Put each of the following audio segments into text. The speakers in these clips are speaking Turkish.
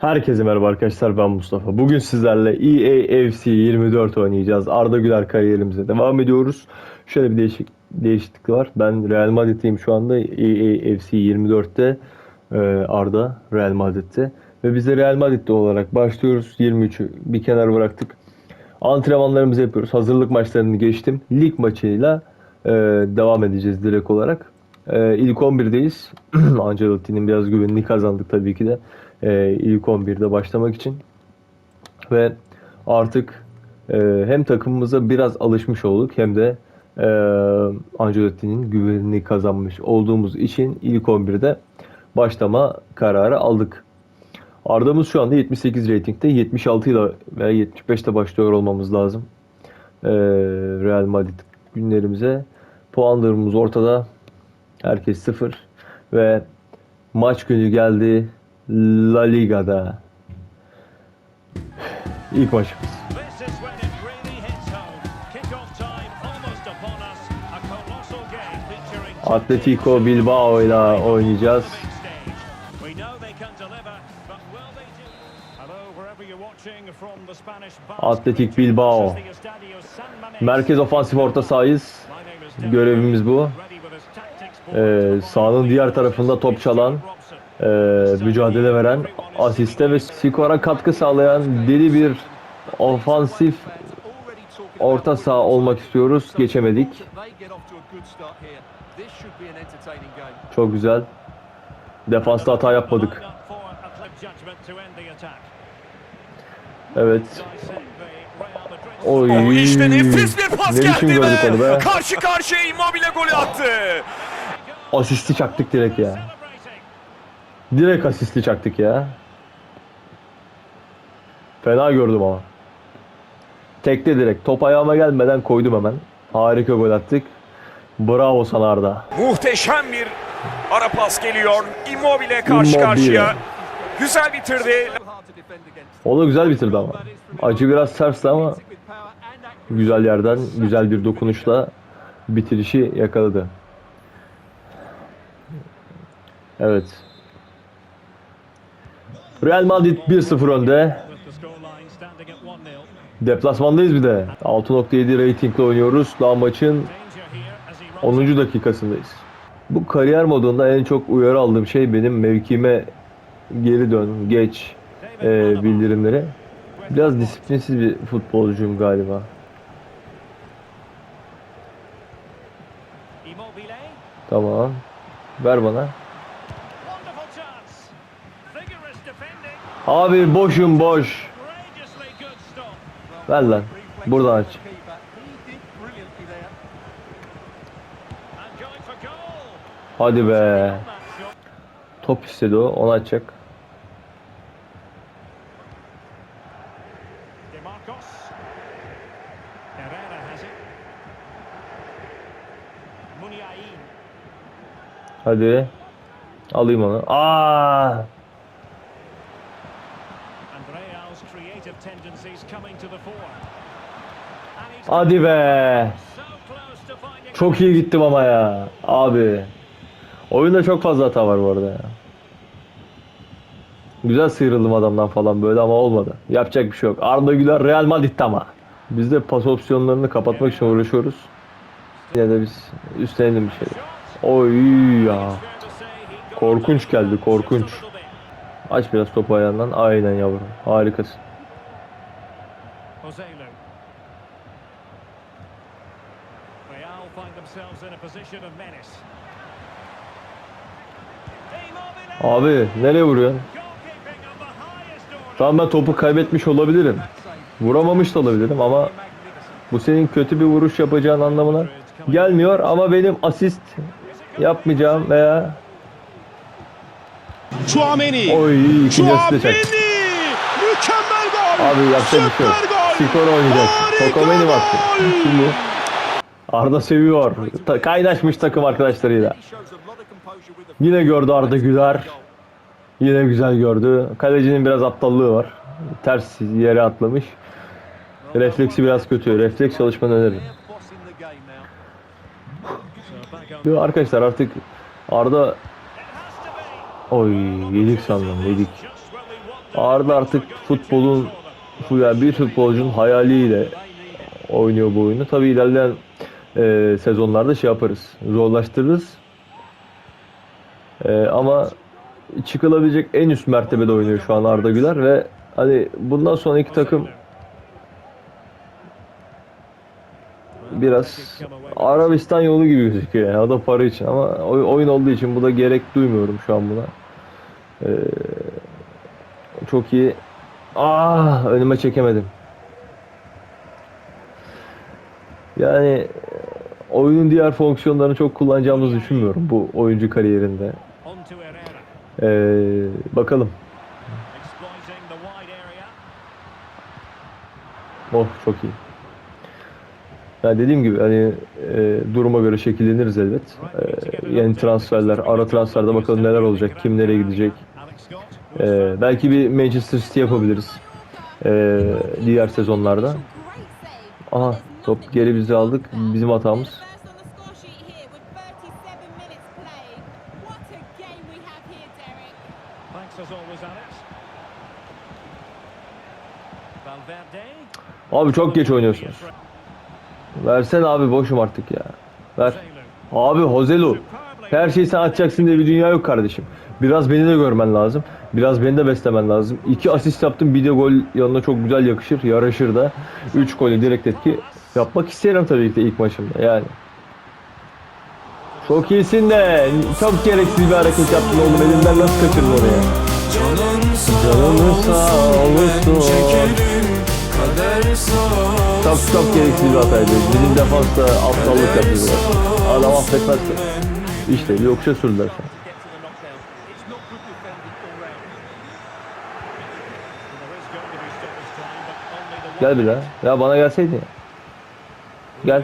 Herkese merhaba arkadaşlar ben Mustafa. Bugün sizlerle EAFC 24 oynayacağız. Arda Güler kariyerimize devam ediyoruz. Şöyle bir değişik değişiklik var. Ben Real Madrid'teyim şu anda. EAFC 24'te e, Arda Real Madrid'te. Ve biz de Real Madrid'de olarak başlıyoruz. 23'ü bir kenara bıraktık. Antrenmanlarımızı yapıyoruz. Hazırlık maçlarını geçtim. Lig maçıyla e, devam edeceğiz direkt olarak. E, ilk 11'deyiz. Ancelotti'nin biraz güvenini kazandık tabii ki de. E, ilk 11'de başlamak için. Ve artık e, hem takımımıza biraz alışmış olduk hem de e, Ancelotti'nin güvenini kazanmış olduğumuz için ilk 11'de başlama kararı aldık. Arda'mız şu anda 78 reytingde 76 ile veya 75'te başlıyor olmamız lazım. Ee, Real Madrid günlerimize. Puan durumumuz ortada. Herkes sıfır. Ve maç günü geldi La Liga'da. İlk maçımız. Atletico Bilbao ile oynayacağız. region, Bilbao. Merkez ofansif orta sahayız. Görevimiz bu. Ee, sahanın diğer tarafında top çalan. E, mücadele veren, asiste ve skora katkı sağlayan deli bir ofansif orta saha olmak istiyoruz. Geçemedik. Çok güzel. Defansta hata yapmadık. Evet. Oy. O işte nefis bir pas Ne geldi be? be. Karşı karşıya Immobile golü attı. Asisti çaktık direkt ya. Direkt asisti çaktık ya. Fena gördüm ama. Tekte direkt. Top ayağıma gelmeden koydum hemen. Harika gol attık. Bravo sana Arda. Muhteşem bir ara pas geliyor. Immobile karşı Immobile. karşıya. Güzel bitirdi. O da güzel bitirdi ama. Acı biraz tersti ama güzel yerden güzel bir dokunuşla bitirişi yakaladı. Evet. Real Madrid 1-0 önde. With the scoreline standing at 1-0. Deplasmandayız bir de. 6.7 reytingle oynuyoruz. Daha maçın Danger here as he rolls 10. dakikasındayız. Bu kariyer modunda en çok uyarı aldığım şey benim mevkime geri dön, geç e, bildirimleri. Biraz disiplinsiz bir futbolcuyum galiba. Tamam. Ver bana. Abi boşum boş. Ver lan. Buradan aç. Hadi be. Top istedi o. Onu açacak. Hadi. Alayım onu. Aa! Hadi be. Çok iyi gittim ama ya. Abi. Oyunda çok fazla hata var bu arada ya. Güzel sıyrıldım adamdan falan böyle ama olmadı. Yapacak bir şey yok. Arda Güler Real Madrid'de ama. Biz de pas opsiyonlarını kapatmak için uğraşıyoruz. Yine de biz üstlenelim bir şey. Oy ya. Korkunç geldi korkunç. Aç biraz topu ayağından. Aynen yavrum. Harikasın. Joselu. Real find themselves in a position of menace. Abi nereye order. Tamam ben topu kaybetmiş olabilirim. Vuramamış da olabilirim ama bu senin kötü bir vuruş yapacağın anlamına gelmiyor ama benim asist yapmayacağım veya Chouameni. oy. Chouameni. Mükemmel gol. Abi yapacak bir şey yok. Skor oynayacak. Tokomeni bak. gol. Kim bu? Arda seviyor. Ta- kaynaşmış takım arkadaşlarıyla. Yine gördü Arda Güler. Yine güzel gördü. Kalecinin biraz aptallığı var. Ters yere atlamış. Refleksi biraz kötü. Refleks çalışmanı öneririm. Arkadaşlar artık Arda oy yedik sandım yedik. Arda artık futbolun yani bir futbolcunun hayaliyle oynuyor bu oyunu. Tabii ilerleyen e, sezonlarda şey yaparız. Zorlaştırırız. E, ama çıkılabilecek en üst mertebede oynuyor şu an Arda Güler ve hani bundan sonraki takım biraz Arabistan yolu gibi gözüküyor yani. O da para için ama oy- oyun olduğu için bu da gerek duymuyorum şu an buna. Ee, çok iyi. Ah önüme çekemedim. Yani e, oyunun diğer fonksiyonlarını çok kullanacağımızı düşünmüyorum bu oyuncu kariyerinde. Ee, bakalım. Oh çok iyi. Ya dediğim gibi hani e, duruma göre şekilleniriz elbet. E, yeni transferler, ara transferde bakalım neler olacak, kim nereye gidecek. Alex Scott. E, belki bir Manchester City yapabiliriz. E, diğer sezonlarda. Aha top geri bizi aldık. Bizim hatamız. Abi çok geç oynuyorsunuz. Versene abi boşum artık ya. Ver. Abi Hozelu. Her şeyi sen atacaksın diye bir dünya yok kardeşim. Biraz beni de görmen lazım. Biraz beni de beslemen lazım. İki asist yaptım. Bir de gol yanına çok güzel yakışır. Yaraşır da. Üç golü direkt etki. Yapmak isterim tabii ki de ilk maçımda. Yani. Çok iyisin de. Çok gereksiz bir hareket yaptın oğlum. Elinden nasıl kaçırdın onu ya? Sağ olsun. Çok çok gereksiz bir hataydı. Bizim defans da aptallık yaptı biraz. Adam affetmez ki. İşte yokuşa sürdüler şu. Gel bir daha. Ya bana gelseydin ya. Gel.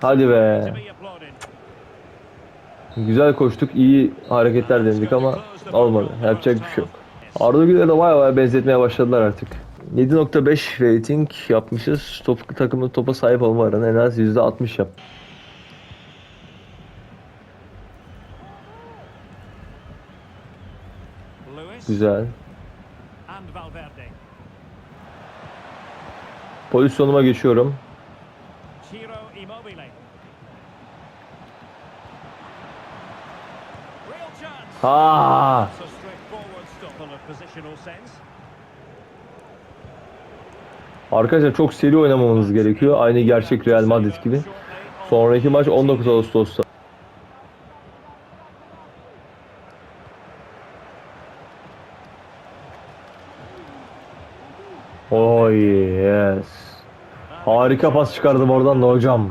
Hadi be. Güzel koştuk. iyi hareketler denedik ama olmadı. Yapacak bir şey yok. Arda Güler'e de vay vay benzetmeye başladılar artık. 7.5 rating yapmışız. Top, takımın topa sahip olma oranı en az %60 yap. Güzel. Pozisyonuma geçiyorum. Ha! Arkadaşlar çok seri oynamamamız gerekiyor. Aynı gerçek Real Madrid gibi. Sonraki maç 19 Ağustos'ta. Oh yes. Harika pas çıkardım oradan da hocam.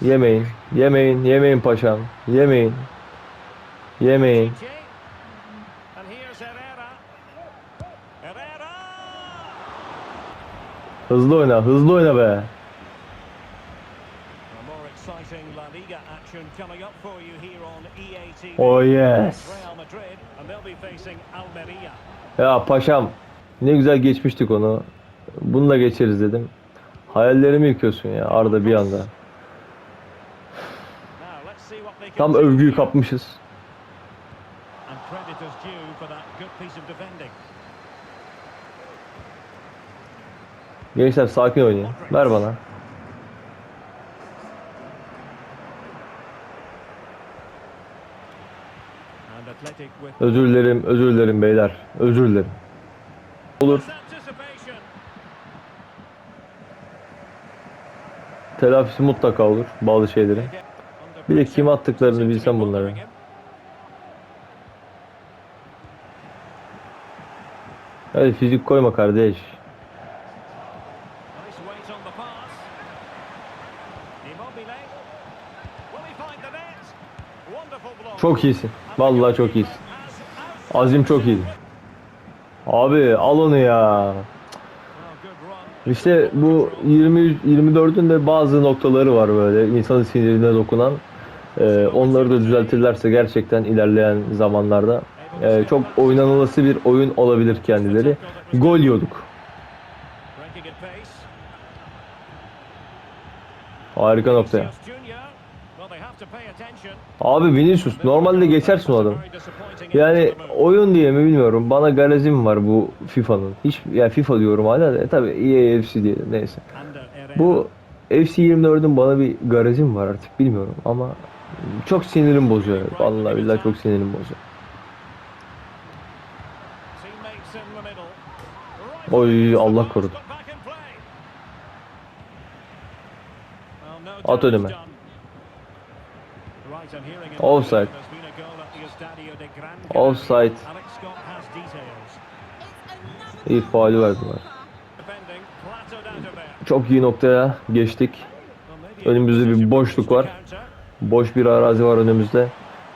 Yemeyin, yemeyin, yemeyin paşam. Yemeyin. Yemeyin. Hızlı oyna, hızlı oyna be. Oh yes. Ya paşam ne güzel geçmiştik onu. Bunu da geçeriz dedim. Hayallerimi yıkıyorsun ya Arda bir anda. Tam övgüyü kapmışız. Gençler sakin oynayın. Ver bana. Özür dilerim, özür dilerim beyler. Özür dilerim. Olur. Telafisi mutlaka olur bazı şeylerin. Under Bir de kim attıklarını bilsem bunları. Hadi fizik koyma kardeş. Çok iyisin. Vallahi çok iyisin. Azim çok iyiydi. Abi al onu ya. İşte bu 20 24'ün de bazı noktaları var böyle insanın sinirine dokunan. Ee, onları da düzeltirlerse gerçekten ilerleyen zamanlarda e, çok oynanılası bir oyun olabilir kendileri. Gol yiyorduk. Harika nokta Abi Vinicius normalde geçersin o disappointing Yani oyun diye mi bilmiyorum. Bana garezim var bu FIFA'nın. Hiç ya FIFA diyorum hala da tabii EA FC diye neyse. Herrera. Bu FC 24'ün bana bir garezim var artık bilmiyorum ama çok sinirim bozuyor. Vallahi billahi çok sinirim bozuyor. Oy, Allah korudu. At önüme. Offside. Details. İyi faali verdiler. Çok iyi noktaya geçtik. Önümüzde bir boşluk var. Boş bir arazi var önümüzde.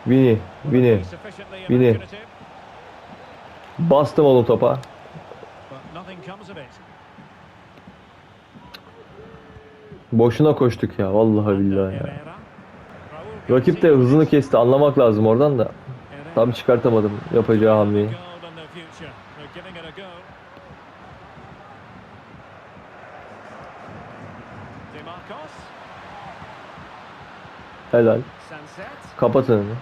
Vini, Vini. Vini. Bastım onu topa. Boşuna koştuk ya vallahi billahi ya. Rakip de hızını kesti anlamak lazım oradan da. Tam çıkartamadım yapacağı hamleyi. Helal. Sanset. Kapat önünü.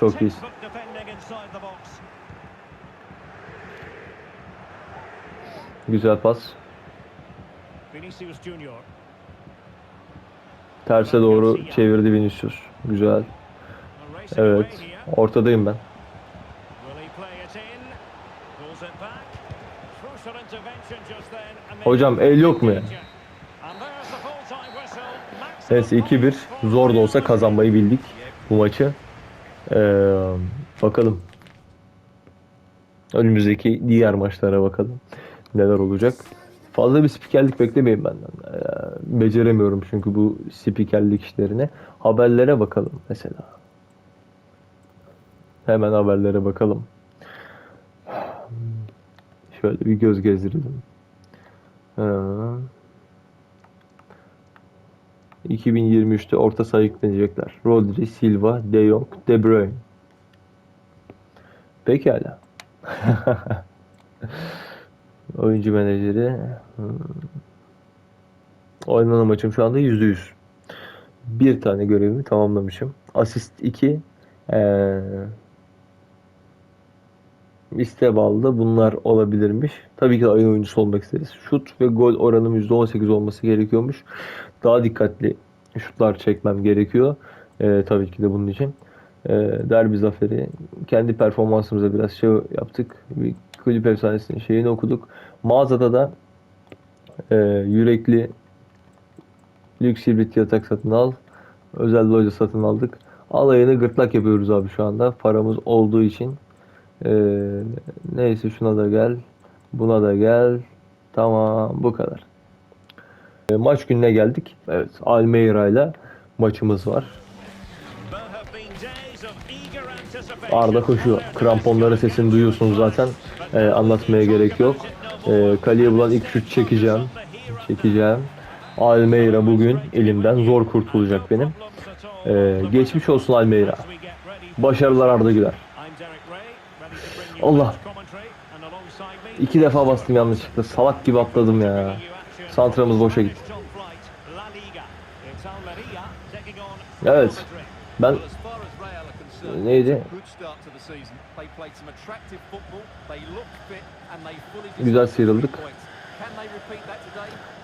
Çok box. Güzel pas. Vinicius Junior. Terse doğru çevirdi Vinicius. Güzel. Evet. Ortadayım ben. Hocam, el yok mu ya? Neyse 2-1. points for Zor da olsa kazanmayı bildik bu maçı. Ee, bakalım. Önümüzdeki diğer maçlara bakalım. Neler olacak. Fazla bir spikerlik beklemeyin benden. Ee, beceremiyorum çünkü bu spikerlik işlerini. Haberlere bakalım mesela. Hemen haberlere bakalım. Şöyle bir göz gezdirelim. Ee, 2023'te orta saha yüklenecekler. Rodri, Silva, De Jong, De Bruyne. Pekala. Oyuncu menajeri. Hmm. Oynanan maçım şu anda %100. Bir tane görevimi tamamlamışım. Asist 2. Ee, liste bağlı bunlar olabilirmiş. Tabii ki de ayın oyuncusu olmak isteriz. Şut ve gol oranım %18 olması gerekiyormuş. Daha dikkatli şutlar çekmem gerekiyor. Ee, tabii ki de bunun için. Ee, derbi zaferi. Kendi performansımıza biraz şey yaptık. Bir kulüp efsanesinin şeyini okuduk. Mağazada da e, yürekli lüks hibrit yatak satın al. Özel loja satın aldık. Alayını gırtlak yapıyoruz abi şu anda. Paramız olduğu için. Ee, neyse şuna da gel. Buna da gel. Tamam bu kadar. E, Maç gününe geldik. Evet Almeida ile maçımız var. Arda koşuyor. Kramponları sesini duyuyorsunuz zaten. E, anlatmaya gerek yok. E, kaleye bulan ilk şut çekeceğim. Çekeceğim. Almeida bugün elimden zor kurtulacak benim. E, geçmiş olsun Almeida. Başarılar Arda Güler. Allah. İki defa bastım yanlışlıkla. Salak gibi atladım ya. Santramız boşa gitti. Evet. Ben neydi? Güzel sıyrıldık.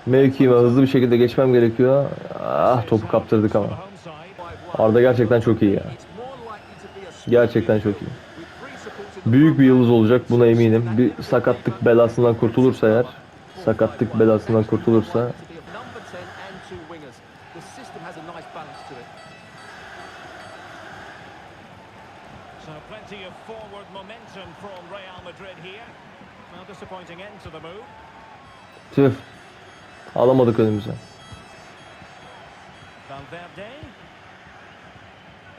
Mevkime hızlı bir şekilde geçmem gerekiyor. Ah topu kaptırdık ama. Arda gerçekten çok iyi ya. Gerçekten çok iyi. Büyük bir yıldız olacak buna eminim. Bir sakatlık belasından kurtulursa eğer, sakatlık belasından kurtulursa tüh alamadık önümüze. Valverde.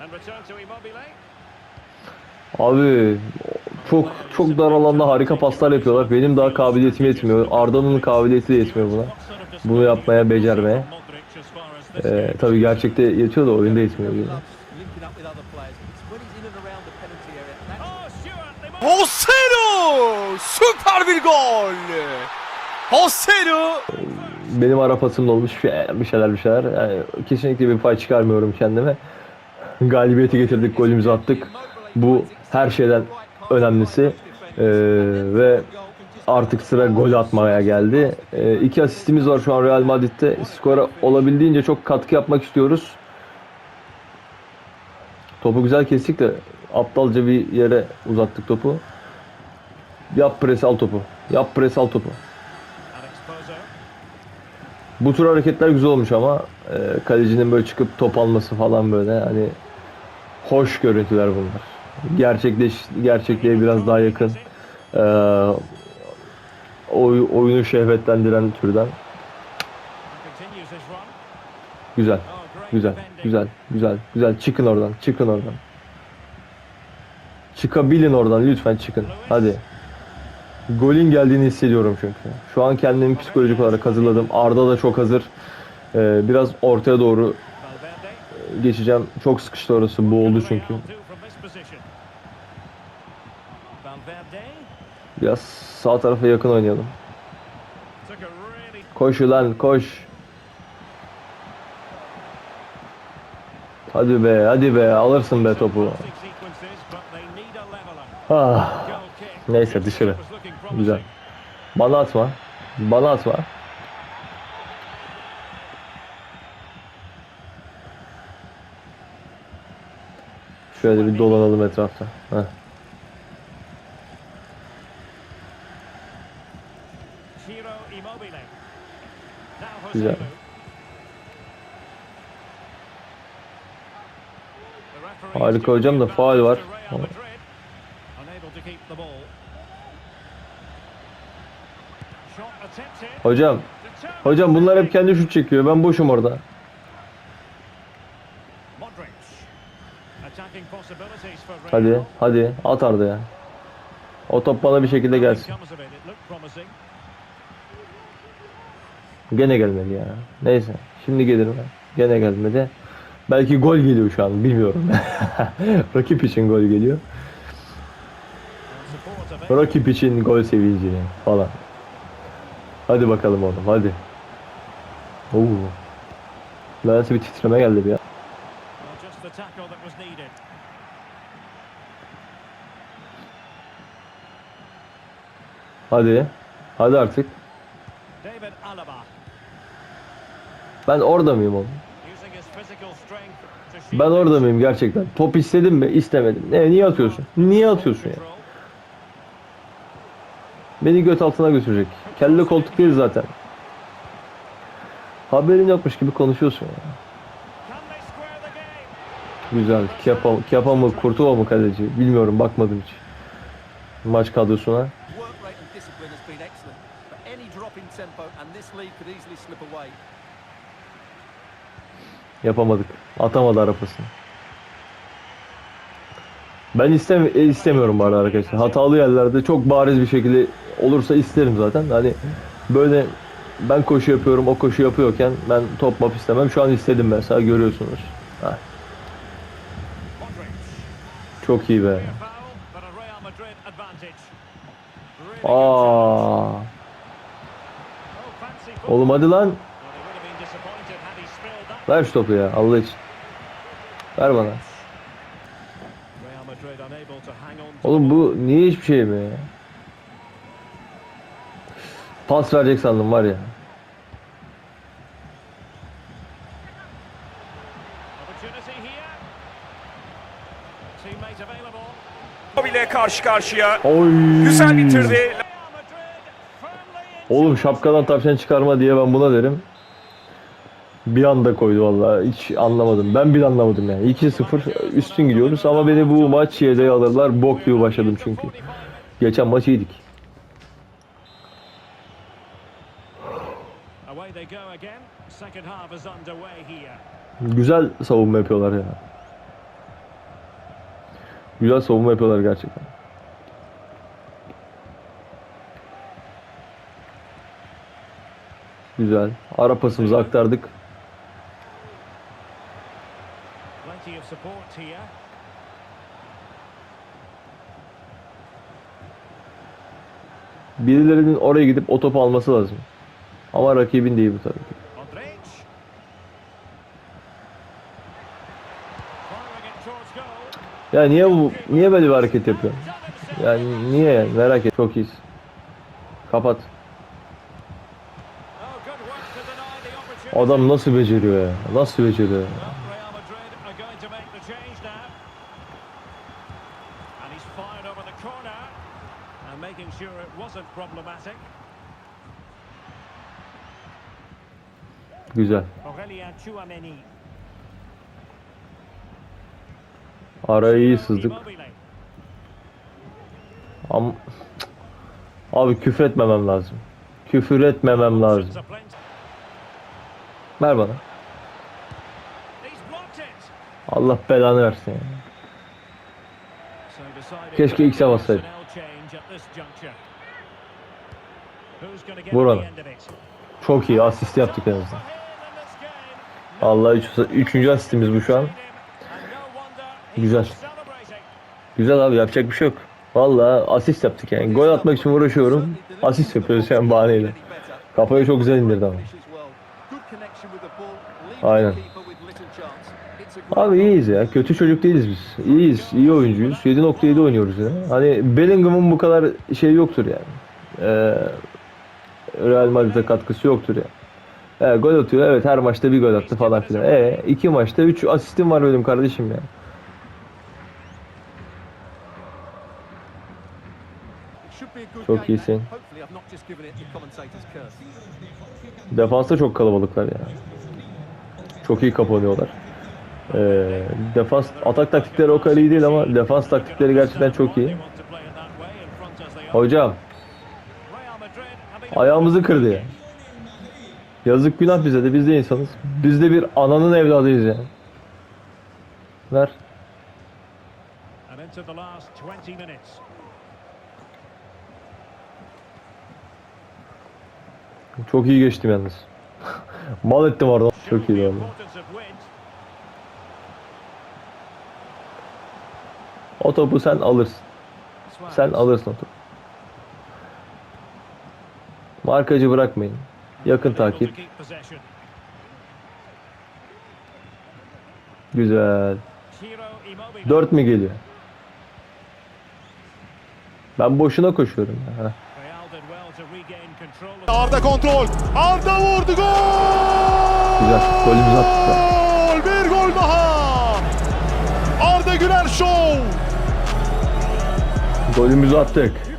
And return to Immobile. Abi çok çok dar alanda harika paslar yapıyorlar. Benim daha kabiliyetim yetmiyor. Arda'nın kabiliyeti de yetmiyor buna. Bunu yapmaya, becermeye. Ee, tabii gerçekte yetiyor da oyunda yetmiyor. yine. Oh, Joselu! Süper bir gol! Joselu! benim ara pasımda olmuş bir şeyler bir şeyler. Yani kesinlikle bir pay çıkarmıyorum kendime. Galibiyeti getirdik, golümüzü attık. Bu her şeyden önemlisi. Ee, ve artık sıra gol atmaya geldi. Ee, iki asistimiz var şu an Real Madrid'de. Skora olabildiğince çok katkı yapmak istiyoruz. Topu güzel kestik de aptalca bir yere uzattık topu. Yap pres al topu. Yap pres al topu. Bu tür hareketler güzel olmuş ama e, kalecinin böyle çıkıp top alması falan böyle hani hoş görüntüler bunlar. Gerçekleş gerçekliğe biraz daha yakın. E, oy, oyunu şehvetlendiren türden. Güzel. Güzel. Güzel. Güzel. Güzel. Çıkın oradan. Çıkın oradan. Çıkabilin oradan lütfen çıkın. Hadi. Golün geldiğini hissediyorum çünkü. Şu an kendimi psikolojik olarak hazırladım. Arda da çok hazır. Ee, biraz ortaya doğru Valverde. geçeceğim. Çok sıkıştı orası. Bu oldu çünkü. Biraz sağ tarafa yakın oynayalım. Koş ulan koş. Hadi be hadi be alırsın be topu. Ah, neyse dışarı. Güzel. Bana atma. Bana atma. Şöyle bir dolanalım etrafta. Heh. Güzel. Harika hocam da faul var. Hocam, hocam bunlar hep kendi şut çekiyor. Ben boşum orada. Hadi, hadi at Arda ya. O top bana bir şekilde gelsin. Gene gelmedi ya. Neyse. Şimdi gelir mi? Gene gelmedi. Belki gol geliyor şu an. Bilmiyorum. Rakip için gol geliyor. Rakip için gol sevinci falan. Hadi bakalım oğlum hadi. Oo. Nedense bir titreme geldi bir ya. Hadi. Hadi artık. Ben orada mıyım oğlum? Ben orada mıyım gerçekten? Top istedim mi? İstemedim. Ne, niye atıyorsun? Niye atıyorsun ya? Beni göt altına götürecek. Kelle koltuk değil zaten. Haberin yokmuş gibi konuşuyorsun ya. Güzel. Kepa, Kepa mı Kurtuva mı kaleci? Bilmiyorum bakmadım hiç. Maç kadrosuna. Yapamadık. Atamadı arapasını. Ben istem e, istemiyorum bu arada arkadaşlar. Hatalı yerlerde çok bariz bir şekilde olursa isterim zaten. Hani böyle ben koşu yapıyorum, o koşu yapıyorken ben top map istemem. Şu an istedim mesela görüyorsunuz. Modric. çok iyi be. Aa, oğlum hadi lan. Ver şu topu ya Allah için. Ver bana. Oğlum bu niye hiçbir şey mi ya? Pas verecek sandım var ya. Immobile karşı karşıya. Oy. Güzel bitirdi. Oğlum şapkadan tavşan çıkarma diye ben buna derim. Bir anda koydu vallahi hiç anlamadım. Ben bile anlamadım yani. 2-0 üstün gidiyoruz ama beni bu maç yedeğe alırlar. Bok gibi başladım çünkü. Geçen maç iyiydik. Güzel savunma yapıyorlar ya. Güzel savunma yapıyorlar gerçekten. Güzel. Ara pasımızı aktardık. Plenty of support here. Birilerinin oraya gidip o topu alması lazım. Ama rakibin değil bu tabii ki. Ya niye bu niye böyle bir hareket yapıyor? Yani niye? Merak et. Çok iyisin. Kapat. Adam nasıl beceriyor ya? Nasıl beceriyor ya? Chouameni. Araya iyi sızdık. Am Abi küfür etmemem lazım. Küfür etmemem lazım. Ver bana. Allah belanı versin ya. So decided Keşke X'e make a bassaydı. personnel change at this juncture. Who's gonna get Vur ona. Çok iyi asist yaptık en azından. Allah üç, üçüncü asistimiz bu şu an. Güzel. Güzel abi yapacak bir şey yok. Vallahi asist yaptık yani. Gol atmak için uğraşıyorum. Asist yapıyoruz an bahaneyle. Kafayı çok güzel indirdi ama. Aynen. Abi iyiyiz ya. Kötü çocuk değiliz biz. İyiyiz. iyi oyuncuyuz. 7.7 oynuyoruz ya. Hani Bellingham'ın bu kadar şey yoktur yani. Ee, Real Madrid'e katkısı yoktur yani. Ee, gol atıyor. Evet her maçta bir gol attı falan filan. Ee, iki maçta 3 asistim var benim kardeşim ya. Çok iyisin. Defansta çok kalabalıklar ya. Çok iyi kapanıyorlar. Ee, defans atak taktikleri o kadar iyi değil ama defans taktikleri gerçekten çok iyi. Hocam ayağımızı kırdı ya. Yazık günah bize de biz de insanız. Biz de bir ananın evladıyız yani. Ver. And into the last 20 minutes. Çok iyi geçtim yalnız. Mal ettim orada. Çok iyi oldu. O topu sen alırsın. Sen alırsın o topu. Markacı bırakmayın. Yakın takip. Güzel. Ciro Immobile. 4 mü geliyor? Ben boşuna koşuyorum. ya, Arda kontrol. Arda vurdu gol. Güzel. Golümüzü attık. Gol! Bir gol daha. Arda Güler Show. Golümüzü attık.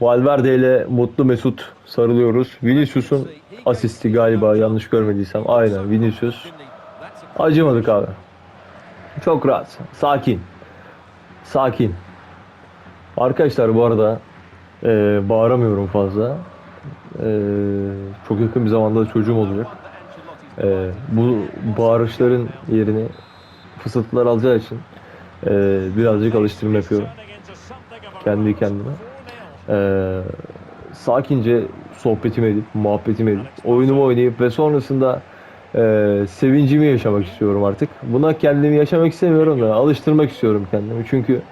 Valverde ile Mutlu Mesut sarılıyoruz. Vinicius'un asisti galiba yanlış görmediysem. Aynen Vinicius. Acımadık abi. Çok rahat. Sakin. Sakin. Arkadaşlar bu arada e, bağıramıyorum fazla. E, çok yakın bir zamanda çocuğum olacak. E, bu bağırışların yerini fısıltılar alacağı için e, birazcık alıştırma yapıyorum. Kendi kendime. 4-0. Ee, sakince sohbetimi edip, muhabbetimi edip, oyunumu oynayıp ve sonrasında e, sevincimi yaşamak istiyorum artık. Buna kendimi yaşamak istemiyorum da alıştırmak istiyorum kendimi. Çünkü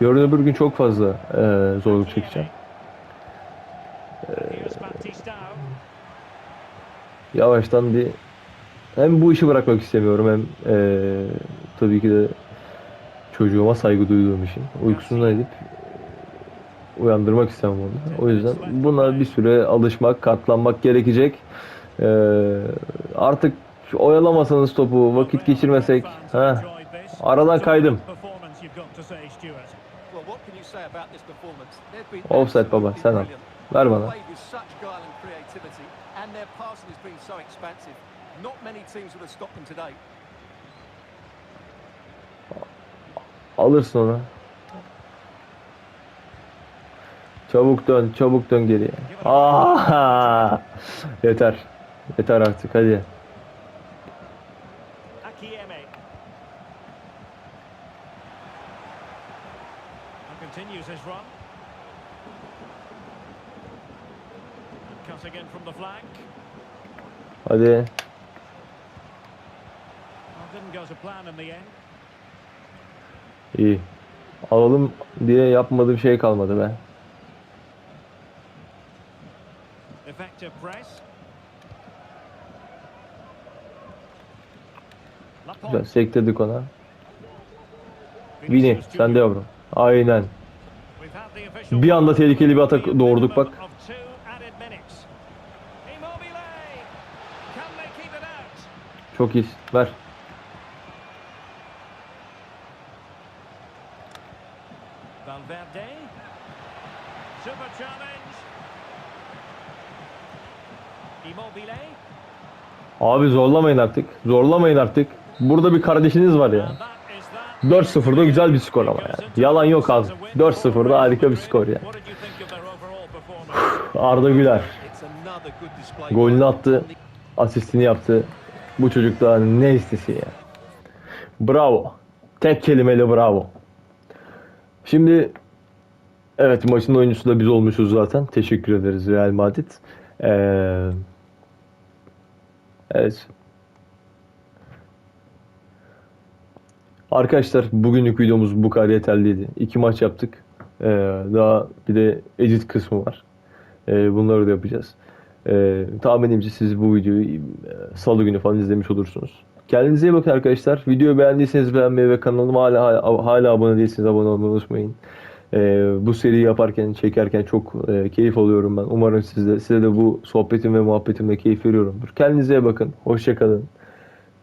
yarın öbür gün çok fazla e, zorluk çekeceğim. Baptistao. Yavaştan bir hem bu işi bırakmak istemiyorum hem e, tabii ki de çocuğuma saygı duyduğum için uykusundan edip uyandırmak istemem onu. O yüzden buna bir süre alışmak, katlanmak gerekecek. E, artık oyalamasanız topu, vakit geçirmesek. Ha, aradan kaydım. Offside baba, sen al. Ver bana. Played with Çabuk dön, çabuk dön geriye. Aa! Yeter. Yeter artık hadi. Akieme. And continues his run. And cut again from the flank. Hadi. İyi. Alalım diye yapmadığım şey kalmadı be. Effective press. Güzel sektirdik ona. Vini sen de yavrum. Aynen. Bir anda tehlikeli bir atak doğurduk bak. Çok iyi. Ver. Valverde. Super challenge. Immobile. Abi zorlamayın artık. Zorlamayın artık. Burada bir kardeşiniz var ya. And that is that. 4-0'da güzel bir skor ama ya. Yalan yok abi. 4-0'da harika bir skor ya. What did you think of their overall performance? Arda Güler golünü attı. Asistini yaptı. Bu çocuk daha ne istesin ya. Bravo. Tek kelimeyle bravo. Şimdi evet maçın oyuncusu da biz olmuşuz zaten. Teşekkür ederiz Real Madrid. Ee, evet. Arkadaşlar bugünlük videomuz bu kadar yeterliydi. İki maç yaptık. Ee, daha bir de edit kısmı var. Ee, bunları da yapacağız. Ee, tahminimce siz bu videoyu e, salı günü falan izlemiş olursunuz. Kendinize iyi bakın arkadaşlar. Videoyu beğendiyseniz beğenmeyi ve kanalıma hala, hala, abone değilseniz abone olmayı unutmayın. Ee, bu seriyi yaparken, çekerken çok e, keyif alıyorum ben. Umarım siz de, size de bu sohbetim ve muhabbetimle keyif veriyorumdur. Kendinize bakın. Hoşçakalın.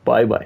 Bay bay.